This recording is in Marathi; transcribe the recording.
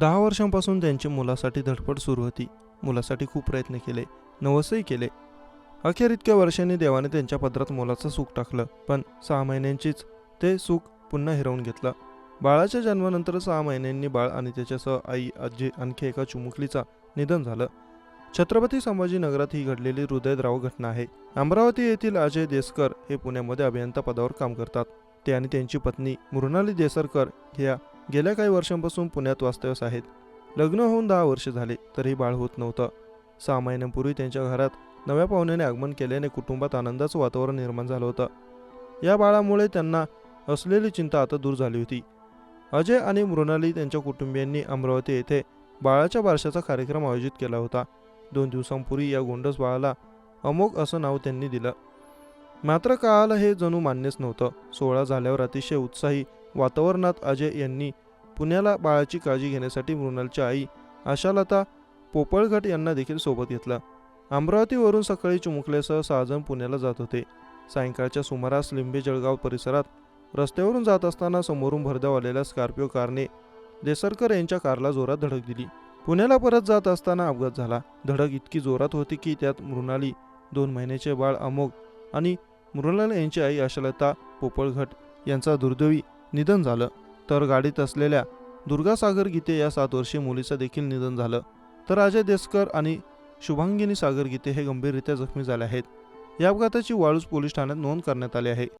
दहा वर्षांपासून त्यांची मुलासाठी धडपड सुरू होती. मुलासाठी खूप प्रयत्न केले नवसही केले. अखेर इतक्या वर्षांनी देवाने त्यांच्या पदरात मुलाचं सुख टाकलं पण सहा महिन्यांचीच ते सुख पुन्हा हिरवून घेतलं. बाळाच्या जन्मानंतर सहा महिन्यांनी बाळ आणि त्याच्यासह आई आजी आणखी एका चुमुकलीचा निधन झालं. छत्रपती संभाजीनगरात ही घडलेली हृदयद्राव घटना आहे. अमरावती येथील अजय देसकर हे पुण्यामध्ये अभियंता पदावर काम करतात. ते आणि त्यांची पत्नी मृणाली देसरकर ह्या गेल्या काही वर्षांपासून पुण्यात वास्तव्यास आहेत. लग्न होऊन दहा वर्ष झाले तरीही बाळ होत नव्हतं. सहा महिन्यांपूर्वी त्यांच्या घरात नव्या पाहुण्याने आगमन केल्याने कुटुंबात आनंदाचं वातावरण निर्माण झालं होतं. या बाळामुळे त्यांना असलेली चिंता आता दूर झाली होती. अजय आणि मृणाली त्यांच्या कुटुंबियांनी अमरावती येथे बाळाच्या बारशाचा कार्यक्रम आयोजित केला होता. दोन दिवसांपूर्वी या गोंडस बाळाला अमोघ असं नाव त्यांनी दिलं. मात्र काळाला हे जणू मान्यच नव्हतं. सोहळा झाल्यावर अतिशय उत्साही वातावरणात अजय यांनी पुण्याला बाळाची काळजी घेण्यासाठी मृणालच्या आई आशालता पोपळघट यांना देखील सोबत घेतलं. अमरावतीवरून सकाळी चिमुकल्यासह सहाजण पुण्याला जात होते. सायंकाळच्या सुमारास लिंबे जळगाव परिसरात रस्त्यावरून जात असताना समोरून भरधाव आलेल्या स्कॉर्पिओ कारने देसरकर यांच्या कारला जोरात धडक दिली. पुण्याला परत जात असताना अपघात झाला. धडक इतकी जोरात होती की त्यात मृणाली दोन महिन्याचे बाळ अमोघ आणि मृणाल यांची आई आशालता पोपळघट यांचा दुर्दैवी निधन झालं. तर गाडीत असलेल्या दुर्गासागर गीते या सात वर्षीय मुलीचं देखील निधन झालं. तर अजय देसकर आणि शुभांगिनी सागर गीते हे गंभीररित्या जखमी झाले आहेत. या अपघाताची वाळूज पोलीस ठाण्यात नोंद करण्यात आली आहे.